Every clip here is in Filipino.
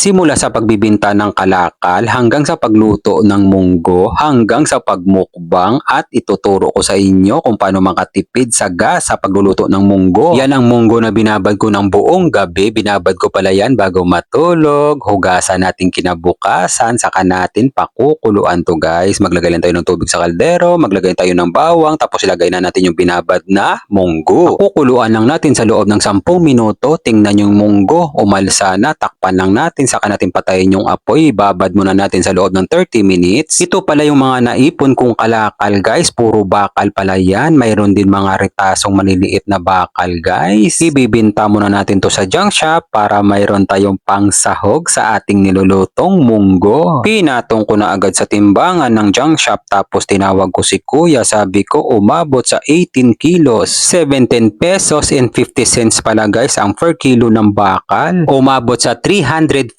Simula sa pagbibinta ng kalakal hanggang sa pagluto ng munggo hanggang sa pagmukbang at ituturo ko sa inyo kung paano makatipid sa gas sa pagluluto ng munggo. Yan ang munggo na binabad ko ng buong gabi. Binabad ko pala yan bago matulog. Hugasan natin kinabukasan. Saka natin pakukuluan to guys. Maglagay lang tayo ng tubig sa kaldero. Maglagay tayo ng bawang. Tapos ilagay na natin yung binabad na munggo. Pakukuluan lang natin sa loob ng 10 minuto. Tingnan yung munggo. Umalsa na. Takpan lang natin saka natin patayin yung apoy. Babad muna natin sa loob ng 30 minutes. Ito pala yung mga naipon kong kalakal guys. Puro bakal pala yan. Mayroon din mga retasong maliliit na bakal guys. Ibibinta muna natin to sa junk shop para mayroon tayong pangsahog sa ating nilulutong munggo. Pinatong ko na agad sa timbangan ng junk shop tapos tinawag ko si kuya. Sabi ko umabot sa 18 kilos. 17 pesos and 50 cents pala guys ang per kilo ng bakal. Umabot sa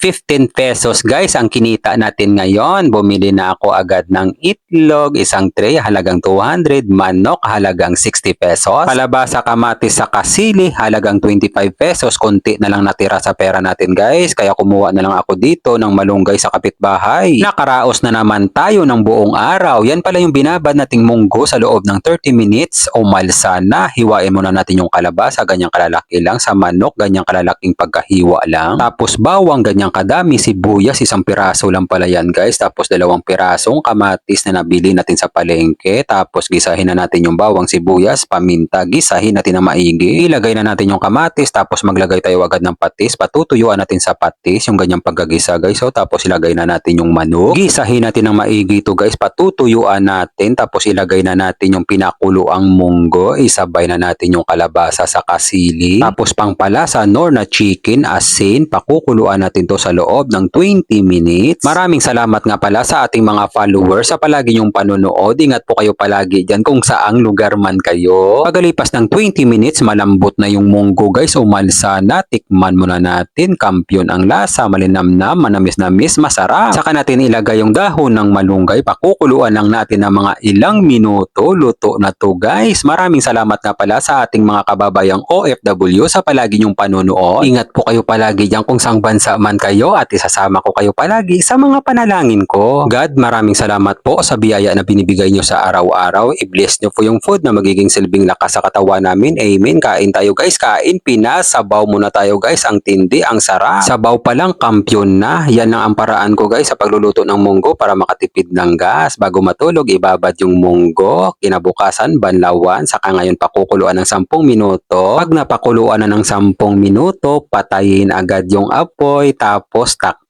315 pesos guys ang kinita natin ngayon. Bumili na ako agad ng itlog, isang tray halagang 200, manok halagang 60 pesos, palabasa kamatis sa kasili halagang 25 pesos, konti na lang natira sa pera natin guys. Kaya kumuha na lang ako dito ng malunggay sa kapitbahay. Nakaraos na naman tayo ng buong araw. Yan pala yung binabad nating munggo sa loob ng 30 minutes. Umalsa na. Hiwain muna natin yung kalabasa, ganyang kalalaki lang. Sa manok, ganyang kalalaking pagkahiwa lang. Tapos bawang, ganyang kadami. Sibuyas, isang piraso lang pala yan guys. Tapos dalawang pirasong kamatis na nabili natin sa palengke. Tapos gisahin na natin yung bawang, sibuyas, paminta. Gisahin natin na maigi. Ilagay na natin yung kamatis. Tapos maglagay tayo agad ng patis. Patutuyuan natin sa patis yung ganyang pagkagisa guys. So, tapos ilagay na natin yung manok. Gisahin natin ng maigi to guys. Patutuyuan natin. Tapos ilagay na natin yung pinakuloang munggo. Isabay na natin yung kalabasa sa kasili. Tapos pangpalasa nor na chicken, asin. Pakukuluan natin to sa loob ng 20 minutes. Maraming salamat nga pala sa ating mga followers sa palagi yung panonood. Ingat po kayo palagi dyan kung saang lugar man kayo. Pagalipas ng 20 minutes, malambot na yung munggo guys. Umalsa na. Tikman muna natin. Kampyon ang lasa. Malinamnam, manamis-namis, masarap. Saka natin ilagay yung dahon ng malunggay. Pakukuluan lang natin ng mga ilang minuto. Luto na to guys. Maraming salamat nga pala sa ating mga kababayang OFW sa palagi yung panonood. Ingat po kayo palagi dyan kung saang bansa man kayo at isasama ko kayo palagi sa mga panalangin ko. God, maraming salamat po sa biyaya na binibigay nyo sa araw-araw. I-bless nyo po yung food na magiging silbing lakas sa katawan namin. Amen. Kain tayo guys. Kain. Pinas. Sabaw muna tayo guys. Ang tindi. Ang sarap. Sabaw pa lang. Kampyon na. Yan ang ang paraan ko guys sa pagluluto ng munggo para makatipid ng gas. Bago matulog, ibabad yung munggo. Kinabukasan, banlawan. Saka ngayon pakukuluan ng 10 minuto. Pag napakuluan na ng 10 minuto, patayin agad yung apoy. Tapos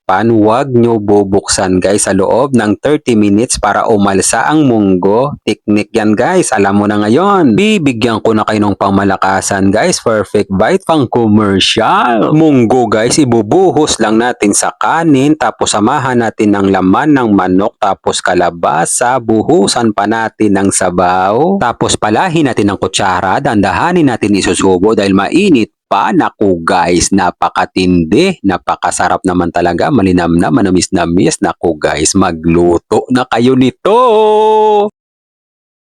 takpan. Huwag nyo bubuksan guys sa loob ng 30 minutes para umalsa ang munggo. Teknik yan guys. Alam mo na ngayon. Bibigyan ko na kayo ng pangmalakasan guys. Perfect bite pang commercial. Munggo guys, ibubuhos lang natin sa kanin. Tapos samahan natin ng laman ng manok. Tapos kalabasa. Buhusan pa natin ng sabaw. Tapos palahin natin ng kutsara. Dandahanin natin isusubo dahil mainit pa. Naku guys, napakatindi. Napakasarap naman talaga. Malinam na, manamis-namis. Naku guys, magluto na kayo nito.